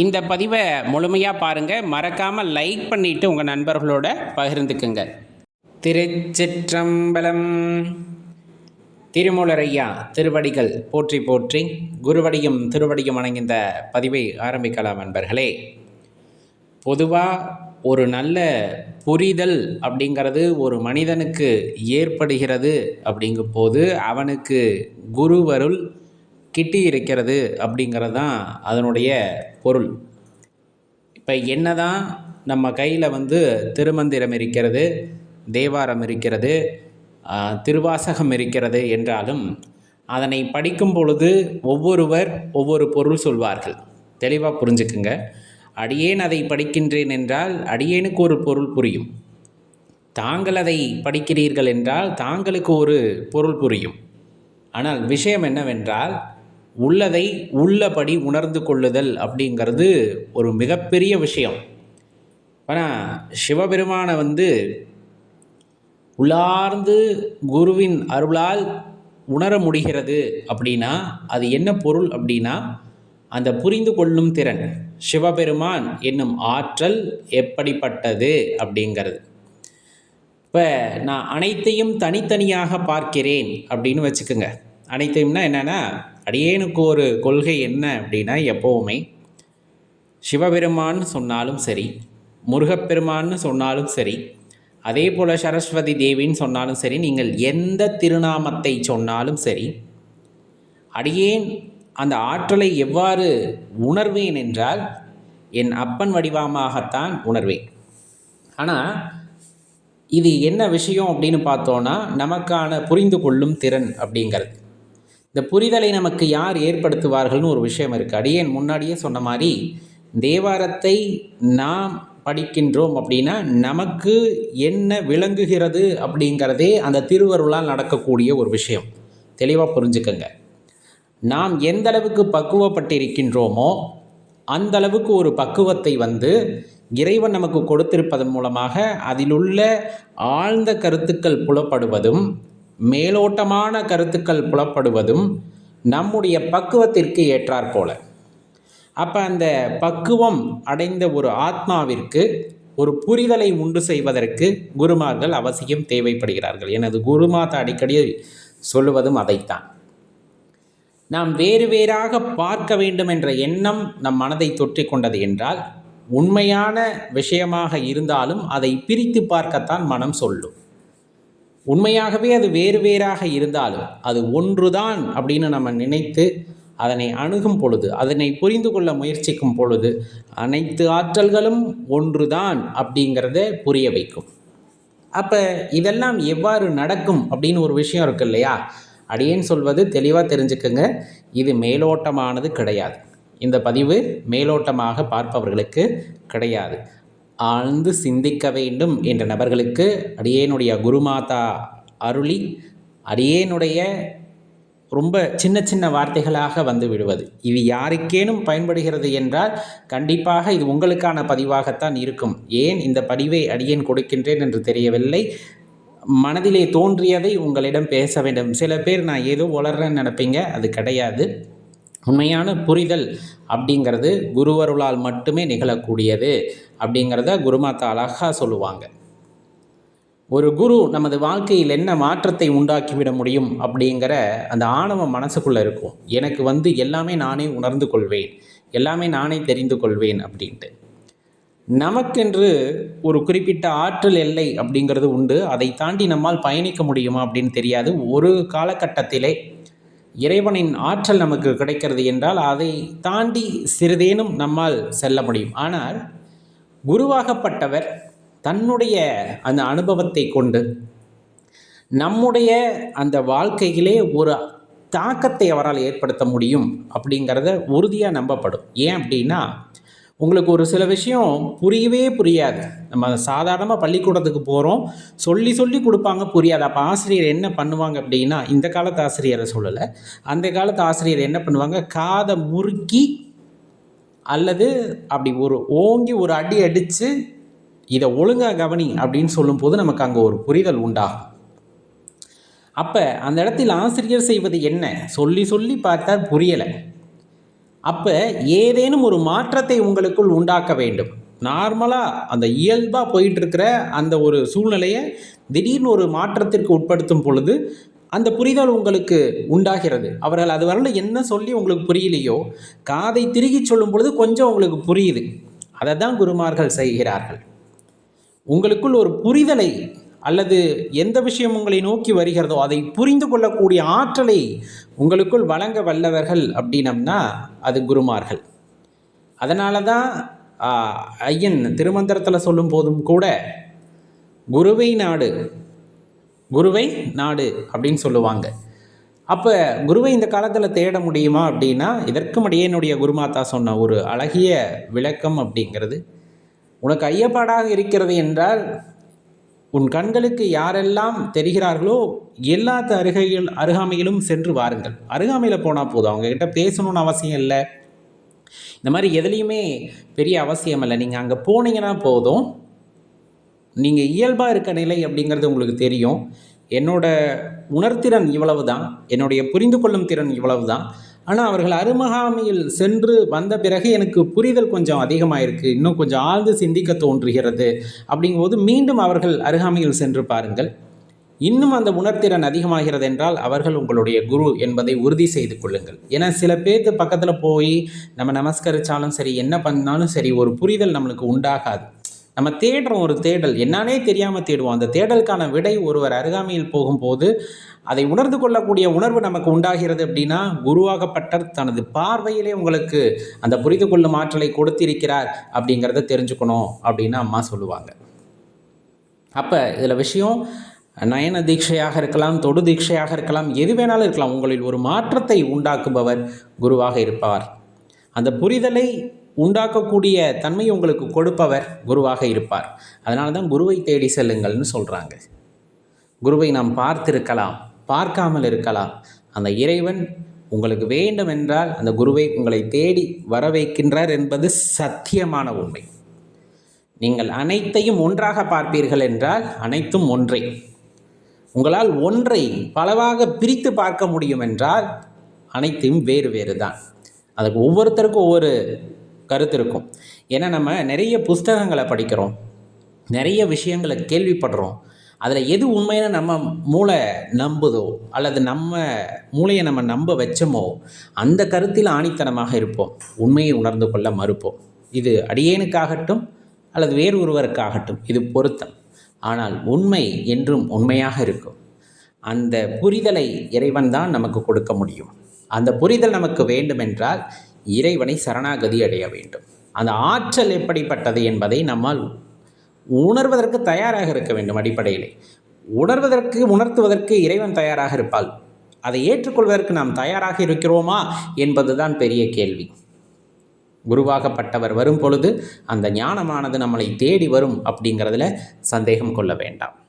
இந்த பதிவை முழுமையாக பாருங்கள் மறக்காமல் லைக் பண்ணிவிட்டு உங்கள் நண்பர்களோட பகிர்ந்துக்குங்க. திருச்சிற்றம்பலம் திருமூலரையா திருவடிகள் போற்றி போற்றி குருவடியும் திருவடியும் வணங்கிந்த பதிவை ஆரம்பிக்கலாம் நண்பர்களே. பொதுவாக ஒரு நல்ல புரிதல் அப்படிங்கிறது ஒரு மனிதனுக்கு ஏற்படுகிறது அப்படிங்கும் போது அவனுக்கு குருவருள் கிட்டி இருக்கிறது அப்படிங்கிறது தான் அதனுடைய பொருள். இப்போ என்னதான் நம்ம கையில் வந்து திருமந்திரம் இருக்கிறது தேவாரம் இருக்கிறது திருவாசகம் இருக்கிறது என்றாலும் அதனை படிக்கும் பொழுது ஒவ்வொருவர் ஒவ்வொரு பொருள் சொல்வார்கள். தெளிவாக புரிஞ்சுக்குங்க. அடியேன் அதை படிக்கின்றேன் என்றால் அடியேனுக்கு ஒரு பொருள் புரியும். தாங்கள் அதை படிக்கிறீர்கள் என்றால் தாங்களுக்கு ஒரு பொருள் புரியும். ஆனால் விஷயம் என்னவென்றால் உள்ளதை உள்ளபடி உணர்ந்து கொள்ளுதல் அப்படிங்கிறது ஒரு மிகப்பெரிய விஷயம். ஆனால் சிவபெருமானை வந்து உள்ளார்ந்து குருவின் அருளால் உணர முடிகிறது அப்படின்னா அது என்ன பொருள் அப்படின்னா அந்த புரிந்து கொள்ளும் திறன். சிவபெருமான் என்னும் ஆற்றல் எப்படிப்பட்டது அப்படிங்கிறது. இப்போ நான் அனைத்தையும் தனித்தனியாக பார்க்கிறேன் அப்படின்னு வச்சுக்கோங்க. அனைத்தையும்னா என்னென்னா அடியேனுக்கு ஒரு கொள்கை என்ன அப்படின்னா எப்போவுமே சிவபெருமான்னு சொன்னாலும் சரி முருகப்பெருமான்னு சொன்னாலும் சரி அதே போல் சரஸ்வதி தேவின்னு சொன்னாலும் சரி நீங்கள் எந்த திருநாமத்தை சொன்னாலும் சரி அடியேன் அந்த ஆற்றலை எவ்வாறு உணர்வேன் என்றால் என் அப்பன் வடிவமாகத்தான் உணர்வேன். ஆனால் இது என்ன விஷயம் அப்படின்னு பார்த்தோன்னா நமக்கான புரிந்து கொள்ளும் திறன் அப்படிங்கிறது. இந்த புரிதலை நமக்கு யார் ஏற்படுத்துவார்கள்னு ஒரு விஷயம் இருக்குது அடியேன் முன்னாடியே சொன்ன மாதிரி தேவாரத்தை நாம் படிக்கின்றோம் அப்படின்னா நமக்கு என்ன விளங்குகிறது அப்படிங்கிறதே அந்த திருவருளால் நடக்கக்கூடிய ஒரு விஷயம். தெளிவாக புரிஞ்சுக்கங்க. நாம் எந்த அளவுக்கு பக்குவப்பட்டிருக்கின்றோமோ அந்த அளவுக்கு ஒரு பக்குவத்தை வந்து இறைவன் நமக்கு கொடுத்திருப்பதன் மூலமாக அதிலுள்ள ஆழ்ந்த கருத்துக்கள் புலப்படுவதும் மேலோட்டமான கருத்துக்கள் புலப்படுவதும் நம்முடைய பக்குவத்திற்கு ஏற்றாற்போல அப்போ அந்த பக்குவம் அடைந்த ஒரு ஆத்மாவிற்கு ஒரு புரிதலை உண்டு செய்வதற்கு குருமார்கள் அவசியம் தேவைப்படுகிறார்கள். எனது குருமாதா அடிக்கடி சொல்லுவதும் அதைத்தான். நாம் வேறு வேறாக பார்க்க வேண்டும் என்ற எண்ணம் நம் மனதை தொற்றிக்கொண்டது என்றால் உண்மையான விஷயமாக இருந்தாலும் அதை பிரித்து பார்க்கத்தான் மனம் சொல்லும். உண்மையாகவே அது வேறு வேறாக இருந்தாலும் அது ஒன்றுதான் அப்படின்னு நம்ம நினைத்து அதனை அணுகும் பொழுது அதனை புரிந்து கொள்ள முயற்சிக்கும் பொழுது அனைத்து ஆற்றல்களும் ஒன்றுதான் அப்படிங்கிறத புரிய வைக்கும். அப்போ இதெல்லாம் எவ்வாறு நடக்கும் அப்படின்னு ஒரு விஷயம் இருக்கு இல்லையா? அடியேன் சொல்வது தெளிவாக தெரிஞ்சுக்கோங்க. இது மேலோட்டமானது கிடையாது. இந்த பதிவு மேலோட்டமாக பார்ப்பவர்களுக்கு கிடையாது. ஆழ்ந்து சிந்திக்க வேண்டும் என்ற நபர்களுக்கு அடியேனுடைய குருமாதா அருளி அடியேனுடைய ரொம்ப சின்ன சின்ன வார்த்தைகளாக வந்து விடுவது. இது யாருக்கேனும் பயன்படுகிறது என்றால் கண்டிப்பாக இது உங்களுக்கான பதிவாகத்தான் இருக்கும். ஏன் இந்த பதிவை அடியேன் கொடுக்கின்றேன் என்று தெரியவில்லை. மனதிலே தோன்றியதை உங்களிடம் பேச வேண்டும். சில பேர் நான் ஏதோ வளர்றேன்னு நினைப்பீங்க அது கிடையாது. உண்மையான புரிதல் அப்படிங்கிறது குருவருளால் மட்டுமே நிகழக்கூடியது அப்படிங்கிறத குருமாத்தா அழகாக சொல்லுவாங்க. ஒரு குரு நமது வாழ்க்கையில் என்ன மாற்றத்தை உண்டாக்கிவிட முடியும் அப்படிங்கிற அந்த ஆணவம் மனசுக்குள்ளே இருக்கும். எனக்கு வந்து எல்லாமே நானே உணர்ந்து கொள்வேன் எல்லாமே நானே தெரிந்து கொள்வேன் அப்படின்ட்டு. நமக்கென்று ஒரு குறிப்பிட்ட ஆற்றல் எல்லை அப்படிங்கிறது உண்டு. அதை தாண்டி நம்மால் பயணிக்க முடியுமா அப்படின்னு தெரியாது. ஒரு காலகட்டத்திலே இறைவனின் ஆற்றல் நமக்கு கிடைக்கிறது என்றால் அதை தாண்டி சிறிதேனும் நம்மால் செல்ல முடியும். ஆனால் குருவாகப்பட்டவர் தன்னுடைய அந்த அனுபவத்தை கொண்டு நம்முடைய அந்த வாழ்க்கையிலே ஒரு தாக்கத்தை அவரால் ஏற்படுத்த முடியும் அப்படிங்கிறத உறுதியாக நம்பப்படும். ஏன் அப்படின்னா உங்களுக்கு ஒரு சில விஷயம் புரியவே புரியாது. நம்ம சாதாரணமாக பள்ளிக்கூடத்துக்கு போகிறோம் சொல்லி சொல்லி கொடுப்பாங்க புரியாது. அப்போ ஆசிரியர் என்ன பண்ணுவாங்க அப்படின்னா இந்த காலத்து ஆசிரியரை சொல்லலை. அந்த காலத்து ஆசிரியர் என்ன பண்ணுவாங்க? காதை முறுக்கி அல்லது அப்படி ஒரு ஓங்கி ஒரு அடி அடித்து இதை ஒழுங்காக கவனி அப்படின்னு சொல்லும்போது நமக்கு அங்கே ஒரு புரிதல் உண்டாகும். அப்போ அந்த இடத்தில் ஆசிரியர் செய்வது என்ன? சொல்லி சொல்லி பார்த்தால் புரியலை. அப்போ ஏதேனும் ஒரு மாற்றத்தை உங்களுக்குள் உண்டாக்க வேண்டும். நார்மலாக அந்த இயல்பாக போயிட்டுருக்கிற அந்த ஒரு சூழ்நிலையை திடீர்னு ஒரு மாற்றத்திற்கு உட்படுத்தும் பொழுது அந்த புரிதல் உங்களுக்கு உண்டாகிறது. அவர்கள் அது வரல என்ன சொல்லி உங்களுக்கு புரியலையோ காதை திருகி சொல்லும் பொழுது கொஞ்சம் உங்களுக்கு புரியுது. அதை தான் குருமார்கள் செய்கிறார்கள். உங்களுக்குள் ஒரு புரிதலை அல்லது எந்த விஷயம் உங்களை நோக்கி வருகிறதோ அதை புரிந்து கொள்ளக்கூடிய ஆற்றலை உங்களுக்குள் வழங்க வல்லவர்கள் அப்படின்னம்னா அது குருமார்கள். அதனால தான் ஐயன் திருமந்திரத்தில் சொல்லும் போதும் கூட குருவை நாடு குருவை நாடு அப்படின்னு சொல்லுவாங்க. அப்போ குருவை இந்த காலத்தில் தேட முடியுமா அப்படின்னா இதற்கும் என்னுடைய குருமாதா சொன்ன ஒரு அழகிய விளக்கம் அப்படிங்கிறது உனக்கு ஐயப்பாடாக இருக்கிறது என்றால் உன் கண்களுக்கு யாரெல்லாம் தெரிகிறார்களோ எல்லா அருகையில் அருகாமையிலும் சென்று வாருங்கள். அருகாமையில் போனால் போதும். அவங்கக்கிட்ட பேசணும்னு அவசியம் இல்லை. இந்த மாதிரி எதுலேயுமே பெரிய அவசியம் இல்லை. நீங்கள் அங்கே போனீங்கன்னா போதும். நீங்கள் இயல்பாக இருக்க நிலை அப்படிங்கிறது உங்களுக்கு தெரியும். என்னோட உணர்திறன் இவ்வளவு தான் என்னுடைய புரிந்து கொள்ளும் திறன் இவ்வளவு தான் ஆனால் அவர்கள் அருமகாமியில் சென்று வந்த பிறகு எனக்கு புரிதல் கொஞ்சம் அதிகமாக இருக்குது இன்னும் கொஞ்சம் ஆழ்ந்து சிந்திக்க தோன்றுகிறது. அப்படிங்கும்போது மீண்டும் அவர்கள் அருகாமையில் சென்று பாருங்கள். இன்னும் அந்த உணர்திறன் அதிகமாகிறது என்றால் அவர்கள் உங்களுடைய குரு என்பதை உறுதி செய்து கொள்ளுங்கள். ஏன்னா சில பேர்த்து பக்கத்தில் போய் நம்ம நமஸ்கரித்தாலும் சரி என்ன பண்ணாலும் சரி ஒரு புரிதல் நம்மளுக்கு உண்டாகாது. நம்ம தேடுறோம் ஒரு தேடல். என்னானே தெரியாமல் தேடுவோம். அந்த தேடலுக்கான விடை ஒருவர் அருகாமையில் போகும்போது அதை உணர்ந்து கொள்ளக்கூடிய உணர்வு நமக்கு உண்டாகிறது அப்படின்னா குருவாகப்பட்டர் தனது பார்வையிலே உங்களுக்கு அந்த புரிந்து கொள்ளும் ஆற்றலை கொடுத்திருக்கிறார் அப்படிங்கிறத தெரிஞ்சுக்கணும் அப்படின்னு அம்மா சொல்லுவாங்க. அப்போ இதில் விஷயம் நயன தீட்சையாக இருக்கலாம் தொடு தீட்சையாக இருக்கலாம் எது வேணாலும் இருக்கலாம். உங்களில் ஒரு மாற்றத்தை உண்டாக்குபவர் குருவாக இருப்பார். அந்த புரிதலை உண்டாக்கக்கூடிய தன்மை உங்களுக்கு கொடுப்பவர் குருவாக இருப்பார். அதனால தான் குருவை தேடி செல்லுங்கள்னு சொல்கிறாங்க குருவை நாம் பார்த்திருக்கலாம் பார்க்காமல் இருக்கலாம். அந்த இறைவன் உங்களுக்கு வேண்டும் என்றால் அந்த குருவை உங்களை தேடி வர வைக்கின்றார் என்பது சத்தியமான உண்மை. நீங்கள் அனைத்தையும் ஒன்றாக பார்ப்பீர்கள் என்றால் அனைத்தும் ஒன்றே. உங்களால் ஒன்றை பலவாக பிரித்து பார்க்க முடியும் என்றால் அனைத்தையும் வேறு வேறு தான் அதுக்கு ஒவ்வொருத்தருக்கும் ஒவ்வொரு கருத்து இருக்கும். ஏன்னா நம்ம நிறைய புஸ்தகங்களை படிக்கிறோம். நிறைய விஷயங்களை கேள்விப்படுறோம். அதில் எது உண்மையான நம்ம மூளை நம்புதோ அல்லது நம்ம மூளையை நம்ம நம்ப வச்சோமோ அந்த கருத்தில் ஆணித்தனமாக இருப்போம். உண்மையை உணர்ந்து கொள்ள மறுப்போம். இது அடியேனுக்காகட்டும் அல்லது வேறு ஒருவருக்காகட்டும் இது பொருத்தம். ஆனால் உண்மை என்றும் உண்மையாக இருக்கும். அந்த புரிதலை இறைவன் தான் நமக்கு கொடுக்க முடியும். அந்த புரிதல் நமக்கு வேண்டுமென்றால் இறைவனை சரணாகதி அடைய வேண்டும். அந்த ஆற்றல் எப்படிப்பட்டது என்பதை நம்மால் உணர்வதற்கு தயாராக இருக்க வேண்டும் அடிப்படையிலே. உணர்வதற்கு உணர்த்துவதற்கு இறைவன் தயாராக இருப்பால் அதை ஏற்றுக்கொள்வதற்கு நாம் தயாராக இருக்கிறோமா என்பதுதான் பெரிய கேள்வி. குருவாகப்பட்டவர் வரும் பொழுது அந்த ஞானமானது நம்மளை தேடி வரும் அப்படிங்கிறதுல சந்தேகம் கொள்ள வேண்டாம்.